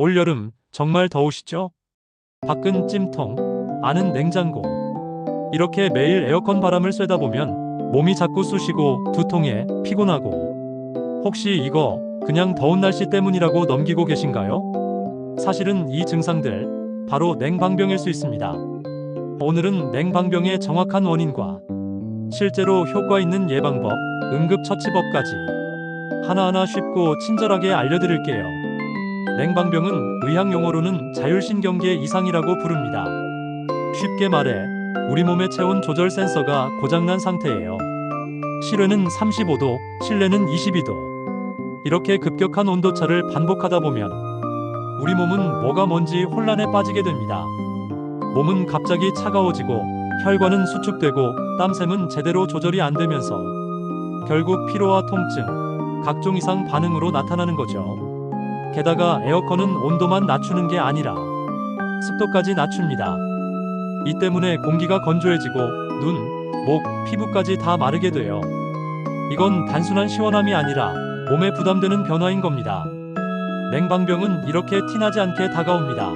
올여름 정말 더우시죠? 밖은 찜통, 안은 냉장고. 이렇게 매일 에어컨 바람을 쐬다 보면 몸이 자꾸 쑤시고 두통에 피곤하고. 혹시 이거 그냥 더운 날씨 때문이라고 넘기고 계신가요? 사실은 이 증상들 바로 냉방병일 수 있습니다. 오늘은 냉방병의 정확한 원인과 실제로 효과 있는 예방법, 응급처치법까지 하나하나 쉽고 친절하게 알려드릴게요. 냉방병은 의학 용어로는 자율신경계 이상이라고 부릅니다. 쉽게 말해 우리 몸의 체온 조절 센서가 고장난 상태예요. 실외는 35도, 실내는 22도. 이렇게 급격한 온도차를 반복하다 보면 우리 몸은 뭐가 뭔지 혼란에 빠지게 됩니다. 몸은 갑자기 차가워지고 혈관은 수축되고 땀샘은 제대로 조절이 안 되면서 결국 피로와 통증, 각종 이상 반응으로 나타나는 거죠. 게다가 에어컨은 온도만 낮추는 게 아니라 습도까지 낮춥니다. 이 때문에 공기가 건조해지고 눈, 목, 피부까지 다 마르게 돼요. 이건 단순한 시원함이 아니라 몸에 부담되는 변화인 겁니다. 냉방병은 이렇게 티나지 않게 다가옵니다.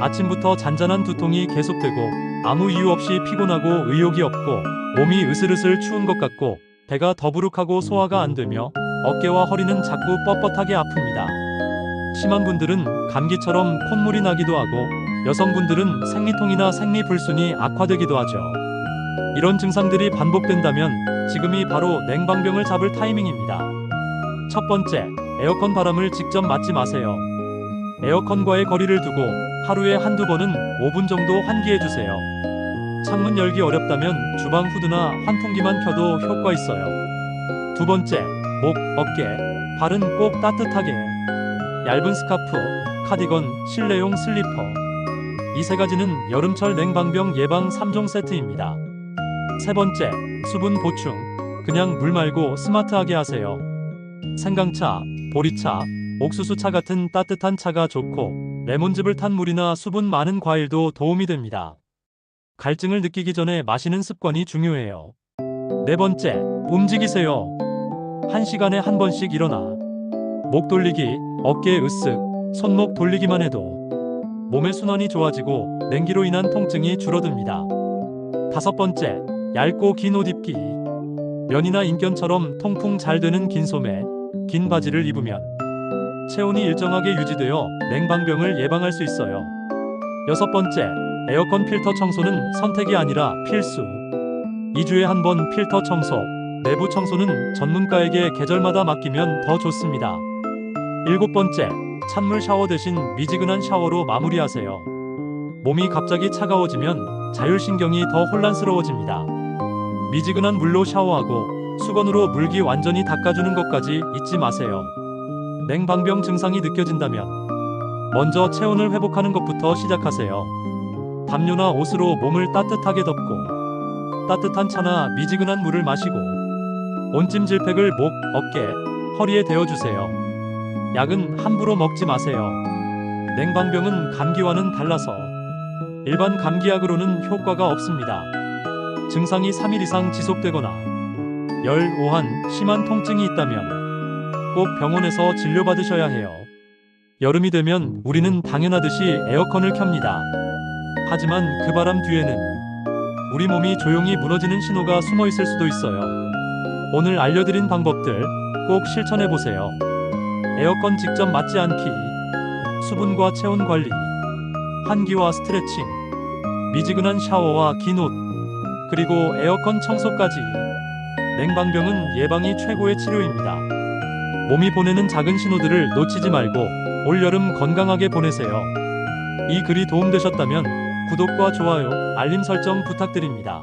아침부터 잔잔한 두통이 계속되고 아무 이유 없이 피곤하고 의욕이 없고 몸이 으슬으슬 추운 것 같고 배가 더부룩하고 소화가 안 되며 어깨와 허리는 자꾸 뻣뻣하게 아픕니다. 심한 분들은 감기처럼 콧물이 나기도 하고 여성분들은 생리통이나 생리불순이 악화되기도 하죠. 이런 증상들이 반복된다면 지금이 바로 냉방병을 잡을 타이밍입니다. 첫 번째, 에어컨 바람을 직접 맞지 마세요. 에어컨과의 거리를 두고 하루에 한두 번은 5분 정도 환기해 주세요. 창문 열기 어렵다면 주방 후드나 환풍기만 켜도 효과 있어요. 두 번째, 목, 어깨, 발은 꼭 따뜻하게. 얇은 스카프, 카디건, 실내용 슬리퍼. 이 세 가지는 여름철 냉방병 예방 3종 세트입니다. 세 번째, 수분 보충. 그냥 물 말고 스마트하게 하세요. 생강차, 보리차, 옥수수차 같은 따뜻한 차가 좋고 레몬즙을 탄 물이나 수분 많은 과일도 도움이 됩니다. 갈증을 느끼기 전에 마시는 습관이 중요해요. 네 번째, 움직이세요. 한 시간에 한 번씩 일어나. 목 돌리기, 어깨 으쓱, 손목 돌리기만 해도 몸의 순환이 좋아지고 냉기로 인한 통증이 줄어듭니다. 다섯 번째, 얇고 긴 옷 입기. 면이나 인견처럼 통풍 잘 되는 긴 소매, 긴 바지를 입으면 체온이 일정하게 유지되어 냉방병을 예방할 수 있어요. 여섯 번째, 에어컨 필터 청소는 선택이 아니라 필수. 2주에 한 번 필터 청소, 내부 청소는 전문가에게 계절마다 맡기면 더 좋습니다. 일곱 번째, 찬물 샤워 대신 미지근한 샤워로 마무리하세요. 몸이 갑자기 차가워지면 자율신경이 더 혼란스러워집니다. 미지근한 물로 샤워하고 수건으로 물기 완전히 닦아주는 것까지 잊지 마세요. 냉방병 증상이 느껴진다면 먼저 체온을 회복하는 것부터 시작하세요. 담요나 옷으로 몸을 따뜻하게 덮고 따뜻한 차나 미지근한 물을 마시고 온찜 질팩을 목, 어깨, 허리에 대어주세요. 약은 함부로 먹지 마세요. 냉방병은 감기와는 달라서 일반 감기약으로는 효과가 없습니다. 증상이 3일 이상 지속되거나 열, 오한, 심한 통증이 있다면 꼭 병원에서 진료받으셔야 해요. 여름이 되면 우리는 당연하듯이 에어컨을 켭니다. 하지만 그 바람 뒤에는 우리 몸이 조용히 무너지는 신호가 숨어 있을 수도 있어요. 오늘 알려드린 방법들 꼭 실천해 보세요. 에어컨 직접 맞지 않기, 수분과 체온 관리, 환기와 스트레칭, 미지근한 샤워와 긴 옷, 그리고 에어컨 청소까지. 냉방병은 예방이 최고의 치료입니다. 몸이 보내는 작은 신호들을 놓치지 말고 올여름 건강하게 보내세요. 이 글이 도움되셨다면 구독과 좋아요, 알림 설정 부탁드립니다.